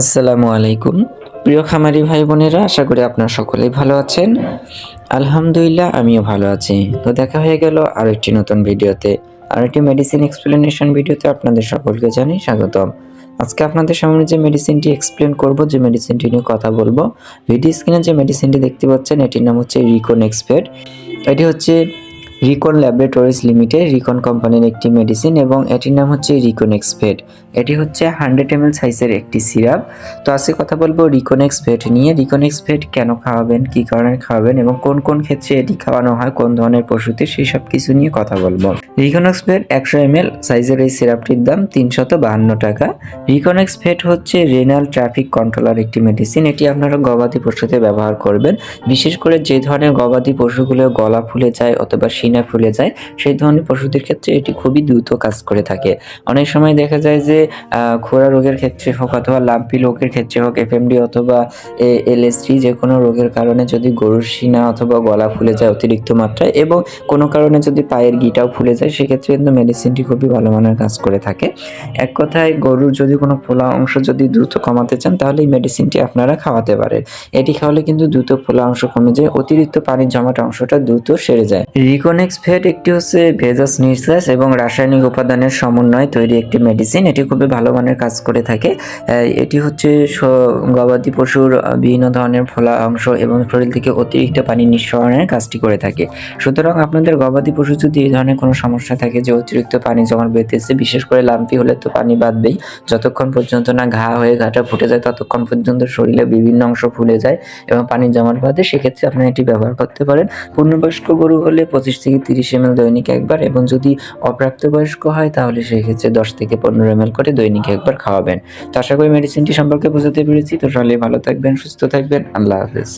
আসসালামু আলাইকুম। প্রিয় খামারি ভাই বোনেরা, আশা করি আপনারা সকলেই ভালো আছেন। আলহামদুলিল্লাহ, আমিও ভালো আছি। তো দেখা হয়ে গেল আর একটি নতুন ভিডিওতে। আর একটি মেডিসিন এক্সপ্লেনেশন ভিডিওতে আপনাদের সকলকে জানাই স্বাগতম। আজকে আপনাদের সামনে যে মেডিসিনটি এক্সপ্লেন করব, যে মেডিসিনটি নিয়ে কথা বলব ভিডিও স্ক্রিনে যে মেডিসিনটি দেখতে পাচ্ছেন, এটির নাম হচ্ছে রিকন এক্সপেড এটি হচ্ছে রিকন ল্যাবরেটরিজ লিমিটেড রিকন কোম্পানির একটি মেডিসিন এবং এটির নাম হচ্ছে রিকন এক্সপেড এটি হচ্ছে হান্ড্রেড এম সাইজের একটি সিরাপ তো আজকে কথা বলব রিকোনেক্স ভেট নিয়ে। রিকোনেক্স ভেট কেন খাওয়াবেন, কী কারণে খাওয়াবেন এবং কোন কোন ক্ষেত্রে এটি খাওয়ানো হয়, কোন ধরনের পশুতে, সেই সব কিছু নিয়ে কথা বলব। রিকোনেক্স ভেট একশো এম সাইজের এই সিরাপটির দাম তিনশত বাহান্ন টাকা। রিকোনেক্স ভেট হচ্ছে রেনাল ট্রাফিক কন্ট্রোলার একটি মেডিসিন এটি আপনারা গবাদি পশুতে ব্যবহার করবেন। বিশেষ করে যে ধরনের গবাদি পশুগুলো গলা ফুলে যায় অথবা সিনা ফুলে যায়, সেই ধরনের পশুদের ক্ষেত্রে এটি খুবই দ্রুত কাজ করে থাকে। অনেক সময় দেখা যায় যে খোরা রোগের ক্ষেত্রে হোক অথবা লাম্পি রোগের ক্ষেত্রে হোক এফএমডি অথবা এলএসটি যে কোনো রোগের কারণে যদি গরুর সিনা অথবা গলা ফুলে যায় অতিরিক্ত মাত্রায় এবং কোনো কারণে যদি পায়ের গিটাও ফুলে যায়, সেক্ষেত্রে কিন্তু মেডিসিনটি খুবই ভালো মানের কাজ করে থাকে। এক কথায়, গরুর যদি কোনো ফোলা অংশ যদি দ্রুত কমাতে চান, তাহলে এই মেডিসিনটি আপনারা খাওয়াতে পারেন। এটি খাওয়ালে কিন্তু দ্রুত ফোলা অংশ কমে যায়, অতিরিক্ত পানির জমাট অংশটা দ্রুত সেরে যায়। রিকোনেক্স ফেট একটি হচ্ছে ভেজাস নিউট্রাস এবং রাসায়নিক উপাদানের সমন্বয়ে তৈরি একটি মেডিসিন এটি খুবই ভালো মানের কাজ করে থাকে। এটি হচ্ছে গবাদি পশুর বিভিন্ন ধরনের ফোলা অংশ এবং শরীর থেকে অতিরিক্ত পানি নিঃসরণের কাজটি করে থাকে। সুতরাং আপনাদের গবাদি পশু যদি এই ধরনের কোনো সমস্যা থাকে যে অতিরিক্ত পানি জমা বেঁধেছে, বিশেষ করে লাম্পি হলে তো পানি বাঁধবেই। যতক্ষণ পর্যন্ত না ঘা হয়ে ঘাটা ফুটে যায়, ততক্ষণ পর্যন্ত শরীরে বিভিন্ন অংশ ফুলে যায় এবং পানি জমাট বাঁধে। সেক্ষেত্রে আপনারা এটি ব্যবহার করতে পারেন। পূর্ণবয়স্ক গরু হলে পঁচিশ থেকে তিরিশ এম দৈনিক একবার এবং যদি অপ্রাপ্তবয়স্ক হয়, তাহলে সেক্ষেত্রে দশ থেকে পনেরো এম করে দৈনিক একবার খাওয়াবেন। তো আশা করি মেডিসিনটি সম্পর্কে বোঝাতে পেরেছি। তো তাহলে ভালো থাকবেন, সুস্থ থাকবেন। আল্লাহ হাফেজ।